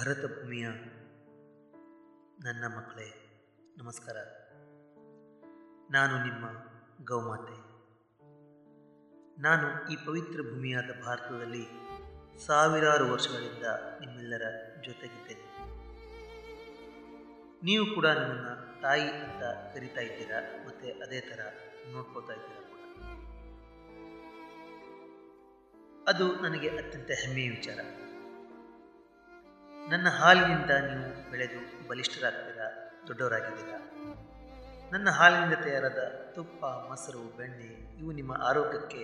ಭರತ ಭೂಮಿಯ ನನ್ನ ಮಕ್ಕಳೇ, ನಮಸ್ಕಾರ. ನಾನು ನಿಮ್ಮ ಗೌಮಾತೆ. ನಾನು ಈ ಪವಿತ್ರ ಭೂಮಿಯಾದ ಭಾರತದಲ್ಲಿ ಸಾವಿರಾರು ವರ್ಷಗಳಿಂದ ನಿಮ್ಮೆಲ್ಲರ ಜೊತೆಗಿದ್ದೇನೆ. ನೀವು ಕೂಡ ನನ್ನನ್ನು ತಾಯಿ ಅಂತ ಕರಿತಾ ಇದ್ದೀರಾ? ಮತ್ತು ಅದೇ ಥರ ನೋಡ್ಕೋತಾ ಇದ್ದೀರಾ ಕೂಡ? ಅದು ನನಗೆ ಅತ್ಯಂತ ಹೆಮ್ಮೆಯ ವಿಚಾರ. ನನ್ನ ಹಾಲಿನಿಂದ ನೀವು ಬೆಳೆದು ಬಲಿಷ್ಠರಾಗ್ತೀರಾ ದೊಡ್ಡವರಾಗಿದ್ದೀರಾ? ನನ್ನ ಹಾಲಿನಿಂದ ತಯಾರಾದ ತುಪ್ಪ, ಮೊಸರು, ಬೆಣ್ಣೆ, ಇವು ನಿಮ್ಮ ಆರೋಗ್ಯಕ್ಕೆ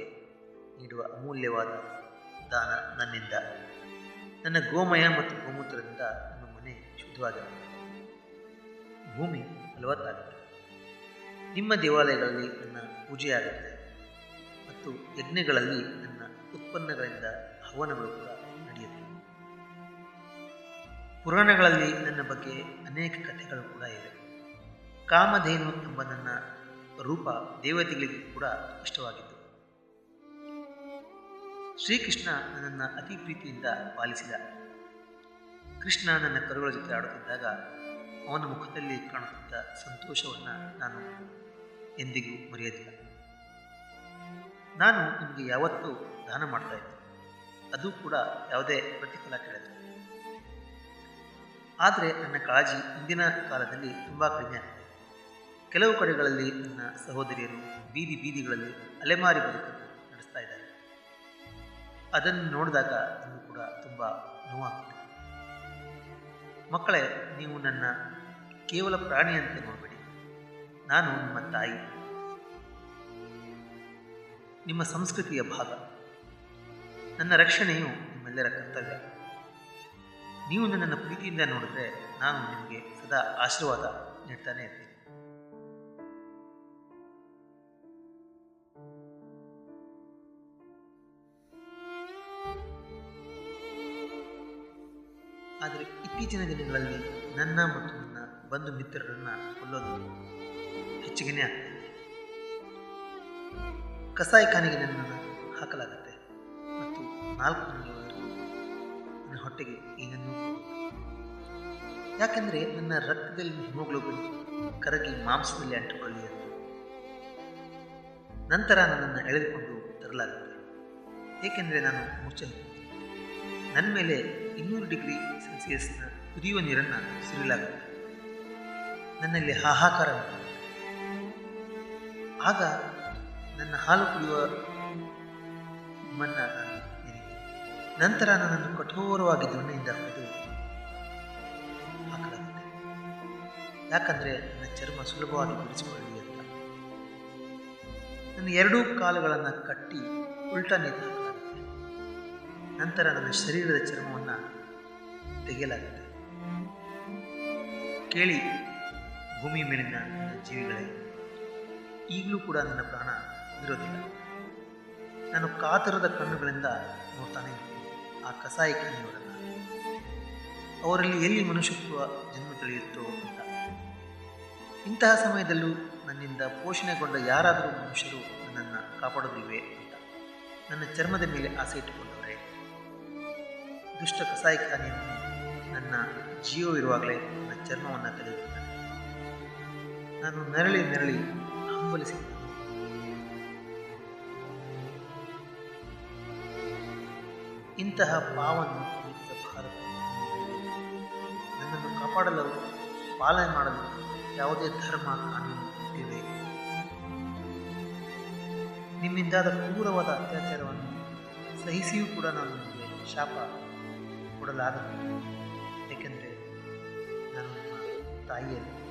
ನೀಡುವ ಅಮೂಲ್ಯವಾದ ದಾನ ನನ್ನಿಂದ. ನನ್ನ ಗೋಮಯ ಮತ್ತು ಗೋಮೂತ್ರದಿಂದ ನಮ್ಮ ಮನೆ ಶುದ್ಧವಾಗಿರುತ್ತೆ ಭೂಮಿ ಫಲವತ್ತಾಗುತ್ತೆ ನಿಮ್ಮ ದೇವಾಲಯಗಳಲ್ಲಿ ನನ್ನ ಪೂಜೆಯಾಗುತ್ತೆ ಮತ್ತು ಯಜ್ಞಗಳಲ್ಲಿ ನನ್ನ ಉತ್ಪನ್ನಗಳಿಂದ ಹವನಗಳು ಕೂಡ ಪುರಾಣಗಳಲ್ಲಿ ನನ್ನ ಬಗ್ಗೆ ಅನೇಕ ಕಥೆಗಳು ಕೂಡ ಇವೆ. ಕಾಮಧೇನು ಎಂಬ ನನ್ನ ರೂಪ ದೇವತೆಗಳಿಗೆ ಕೂಡ ಇಷ್ಟವಾಗಿತ್ತು. ಶ್ರೀಕೃಷ್ಣ ನನ್ನನ್ನು ಅತಿ ಪ್ರೀತಿಯಿಂದ ಪಾಲಿಸಿದ. ಕೃಷ್ಣ ನನ್ನ ಕರುಗಳ ಜೊತೆ ಆಡುತ್ತಿದ್ದಾಗ ಅವನ ಮುಖದಲ್ಲಿ ಕಾಣುತ್ತಿದ್ದ ಸಂತೋಷವನ್ನು ನಾನು ಎಂದಿಗೂ ಮರೆಯೋದಿಲ್ಲ ನಾನು ನಿಮಗೆ ಯಾವತ್ತೂ ದಾನ ಮಾಡ್ತಾ ಇದ್ದೆ. ಅದು ಕೂಡ ಯಾವುದೇ ಪ್ರತಿಫಲ ಕೇಳಿದೆ ಆದರೆ ನನ್ನ ಕಾಳಜಿ ಇಂದಿನ ಕಾಲದಲ್ಲಿ ತುಂಬ ಕಡಿಮೆ ಆಗಿದೆ. ಕೆಲವು ಕಡೆಗಳಲ್ಲಿ ನನ್ನ ಸಹೋದರಿಯರು ಬೀದಿ ಬೀದಿಗಳಲ್ಲಿ ಅಲೆಮಾರಿ ಬದುಕನ್ನು ನಡೆಸ್ತಾ ಇದ್ದಾರೆ. ಅದನ್ನು ನೋಡಿದಾಗ ನನಗೂ ಕೂಡ ತುಂಬ ನೋವಾಗ್ತದೆ. ಮಕ್ಕಳೇ, ನೀವು ನನ್ನ ಕೇವಲ ಪ್ರಾಣಿಯಂತೆ ನೋಡಬೇಡಿ. ನಾನು ನಿಮ್ಮ ತಾಯಿ. ನಿಮ್ಮ ಸಂಸ್ಕೃತಿಯ ಭಾಗ. ನನ್ನ ರಕ್ಷಣೆಯು ನಿಮ್ಮೆಲ್ಲರ ಕರ್ತವ್ಯ. ನೀವು ನನ್ನನ್ನು ಪ್ರೀತಿಯಿಂದ ನೋಡಿದ್ರೆ ನಾನು ನಿಮಗೆ ಸದಾ ಆಶೀರ್ವಾದ ನೀಡ್ತಾನೆ ಇರ್ತೀನಿ. ಆದರೆ ಇತ್ತೀಚಿನ ದಿನಗಳಲ್ಲಿ ನನ್ನ ಮತ್ತು ನನ್ನ ಬಂಧು ಮಿತ್ರರನ್ನು ಕೊಲ್ಲೋದು ಹೆಚ್ಚಿಗೆನೇ ಆಗ್ತದೆ ಕಸಾಯಿಖಾನೆಗೆ ನನ್ನನ್ನು ಹಾಕಲಾಗುತ್ತೆ ಮತ್ತು ನಾಲ್ಕು ತಿಂಗಳವರೆಗೂ ನನ್ನ ಹೊಟ್ಟೆಗೆ ಏನನ್ನೂ ಯಾಕೆಂದರೆ ನನ್ನ ರಕ್ತದಲ್ಲಿ ಹಿಮೋಗ್ಲೋಬಿನ್ ಕರಗಿ ಮಾಂಸದಲ್ಲಿ ಅಂಟುಕೊಳ್ಳಿ ನಂತರ ನನ್ನನ್ನು ಎಳೆದುಕೊಂಡು ತರಲಾಗುತ್ತೆ. ಏಕೆಂದರೆ ನಾನು ಮುಚ್ಚ ನನ್ನ ಮೇಲೆ ಇನ್ನೂರು ಡಿಗ್ರಿ ಸೆಲ್ಸಿಯಸ್ನ ಕುದಿಯುವ ನೀರನ್ನು ಸುರಿಲಾಗುತ್ತೆ ನನ್ನಲ್ಲಿ ಹಾಹಾಕಾರ ಆಗ ನನ್ನ ಹಾಲು ಕುಡಿಯುವ ನೆನೆಯುತ್ತೇನೆ. ನಂತರ ನನ್ನನ್ನು ಕಠೋರವಾಗಿ ದೊಣ್ಣೆಯಿಂದ ಹೊಡೆದು ಹಾಕಲಾಗುತ್ತೆ. ಯಾಕಂದರೆ ನನ್ನ ಚರ್ಮ ಸುಲಭವಾಗಿ ಬಿಡಿಸಿಕೊಳ್ಳಿ ಅಂತ. ನನ್ನ ಎರಡೂ ಕಾಲುಗಳನ್ನು ಕಟ್ಟಿ ಉಲ್ಟಾ ನೇತು ಹಾಕಲಾಗುತ್ತೆ. ನಂತರ ನನ್ನ ಶರೀರದ ಚರ್ಮವನ್ನು ತೆಗೆಯಲಾಗುತ್ತೆ. ಕೇಳಿ, ಭೂಮಿ ಮೇಲಿನ ನನ್ನ ಜೀವಿಗಳೇ, ಈಗಲೂ ಕೂಡ ನನ್ನ ಪ್ರಾಣ ಇರೋದಿಲ್ಲ ನಾನು ಕಾತರದ ಕಣ್ಣುಗಳಿಂದ ನೋಡ್ತಾನೆ ಇರ್ತೀನಿ. ಆ ಕಸಾಯಿಖಾನೆಯವರನ್ನು ಅವರಲ್ಲಿ ಎಲ್ಲಿ ಮನುಷ್ಯತ್ವ ಜನ್ಮ ತಿಳಿಯುತ್ತೋ ಅಂತ. ಇಂತಹ ಸಮಯದಲ್ಲೂ ನನ್ನಿಂದ ಪೋಷಣೆಗೊಂಡ ಯಾರಾದರೂ ಮನುಷ್ಯರು ನನ್ನನ್ನು ಕಾಪಾಡೋದಿವೆ ಅಂತ. ನನ್ನ ಚರ್ಮದ ಮೇಲೆ ಆಸೆ ಇಟ್ಟುಕೊಂಡವರೇ. ದುಷ್ಟ ಕಸಾಯಿಖಾನೆಯನ್ನು ನನ್ನ ಜೀವ ಇರುವಾಗಲೇ ನನ್ನ ಚರ್ಮವನ್ನು ತೆಗೆದುಕೊಂಡೆ ನಾನು ನೆರಳಿ ನೆರಳಿ ಹಂಬಲಿಸಿದ್ದೆ ಇಂತಹ ಪಾವನ್ನು ಪವಿತ್ರ ಭಾರತ. ನನ್ನನ್ನು ಕಾಪಾಡಲು ಪಾಲನೆ ಮಾಡಲು ಯಾವುದೇ ಧರ್ಮ ಕಾನೂನು ಇವೆ ನಿಮ್ಮಿಂದಾದ ಕ್ರೂರವಾದ ಅತ್ಯಾಚಾರವನ್ನು ಸಹಿಸಿಯೂ ಕೂಡ ನಾನು ನಿಮಗೆ ಶಾಪ ಕೊಡಲಾಗದು. ಏಕೆಂದರೆ ನಾನು ತಾಯಿಯಲ್ಲಿ.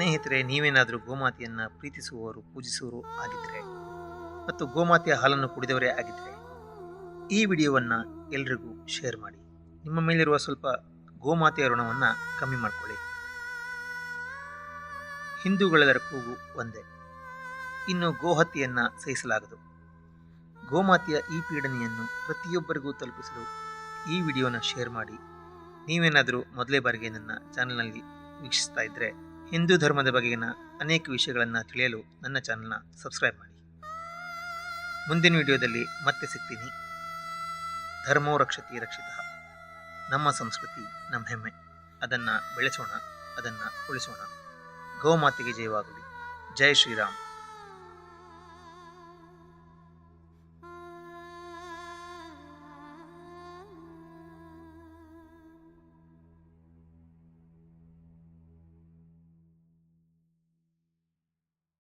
ಸ್ನೇಹಿತರೆ, ನೀವೇನಾದರೂ ಗೋಮಾತೆಯನ್ನು ಪ್ರೀತಿಸುವವರು, ಪೂಜಿಸುವವರು ಆಗಿದ್ದರೆ ಮತ್ತು ಗೋಮಾತೆಯ ಹಾಲನ್ನು ಕುಡಿದವರೇ ಆಗಿದ್ದರೆ ಈ ವಿಡಿಯೋವನ್ನು ಎಲ್ರಿಗೂ ಶೇರ್ ಮಾಡಿ. ನಿಮ್ಮ ಮೇಲಿರುವ ಸ್ವಲ್ಪ ಗೋಮಾತೆಯ ಋಣವನ್ನು ಕಮ್ಮಿ ಮಾಡಿಕೊಳ್ಳಿ. ಹಿಂದೂಗಳೆಲ್ಲರ ಕೂಗು ಒಂದೇ. ಇನ್ನು ಗೋಹತ್ಯೆಯನ್ನು ಸಹಿಸಲಾಗದು. ಗೋಮಾತೆಯ ಈ ಪೀಡನೆಯನ್ನು ಪ್ರತಿಯೊಬ್ಬರಿಗೂ ತಲುಪಿಸಲು ಈ ವಿಡಿಯೋನ ಶೇರ್ ಮಾಡಿ. ನೀವೇನಾದರೂ ಮೊದಲೇ ಬಾರಿಗೆ ನನ್ನ ಚಾನಲ್ನಲ್ಲಿ ವೀಕ್ಷಿಸ್ತಾ ಇದ್ದರೆ ಹಿಂದೂ ಧರ್ಮದ ಬಗೆಗಿನ ಅನೇಕ ವಿಷಯಗಳನ್ನು ತಿಳಿಯಲು ನನ್ನ ಚಾನಲ್ನ ಸಬ್ಸ್ಕ್ರೈಬ್ ಮಾಡಿ. ಮುಂದಿನ ವಿಡಿಯೋದಲ್ಲಿ ಮತ್ತೆ ಸಿಗ್ತೀನಿ. ಧರ್ಮೋ ರಕ್ಷತಿ ರಕ್ಷಿತ. ನಮ್ಮ ಸಂಸ್ಕೃತಿ, ನಮ್ಮ ಹೆಮ್ಮೆ. ಅದನ್ನು ಬೆಳೆಸೋಣ, ಅದನ್ನು ಉಳಿಸೋಣ. ಗೋಮಾತೆಗೆ ಜಯವಾಗಲಿ. ಜೈ ಶ್ರೀರಾಮ್.